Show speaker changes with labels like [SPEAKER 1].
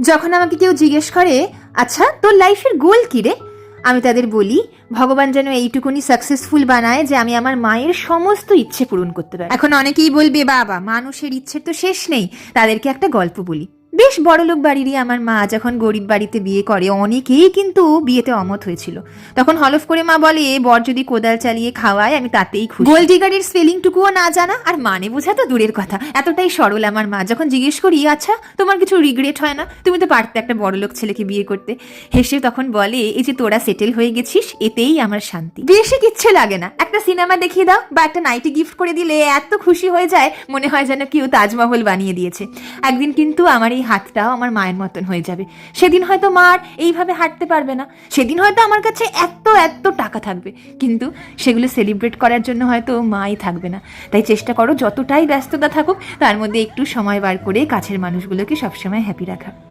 [SPEAKER 1] যখন আমাকে কেউ জিজ্ঞেস করে আচ্ছা তোর লাইফের গোল কী রে? আমি তাদের বলি, ভগবান যেন এইটুকুনি সাকসেসফুল বানায় যে আমি আমার মায়ের সমস্ত ইচ্ছে পূরণ করতে পারি। এখন অনেকেই বলবে, বাবা, মানুষের ইচ্ছের তো শেষ নেই। তাদেরকে একটা গল্প বলি। বেশ বড়লোক বাড়িরই আমার মা যখন গরিব বাড়িতে বিয়ে করে, অনেকেই কিন্তু বিয়েতে অমত হয়েছিল। তখন হলফ করে মা বলে, বর যদি কোদাল চালিয়ে খাওয়ায়, আমি তাতেই খুশি। গোল ডিগারের স্পেলিংটুকুও না জানা, আর মানে বোঝা তো দূরের কথা। এতটাই সরল আমার মা, যখন জিজ্ঞেস করি আচ্ছা তোমার কিছু রিগ্রেট হয় না? তুমি তো পারতে একটা বড়লোক ছেলেকে বিয়ে করতে। হেসে তখন বলে, এই যে তোরা সেটেল হয়ে গেছিস, এতেই আমার শান্তি। বেশি কিচ্ছে লাগে না। একটা সিনেমা দেখিয়ে দাও, বা একটা নাইটি গিফট করে দিলে এত খুশি হয়ে যায়, মনে হয় যেন কেউ তাজমহল বানিয়ে দিয়েছে। একদিন কিন্তু আমার এই হাতটাও আমার মায়ের মতন হয়ে যাবে। সেদিন হয়তো মা আর এইভাবে হাঁটতে পারবে না। সেদিন হয়তো আমার কাছে এত এত টাকা থাকবে। কিন্তু সেগুলো সেলিব্রেট করার জন্য হয়তো মাই থাকবে না। তাই চেষ্টা করো, যতটাই ব্যস্ততা থাকুক, তার মধ্যে একটু সময় বার করে কাছের মানুষগুলোকে সবসময় হ্যাপি রাখা।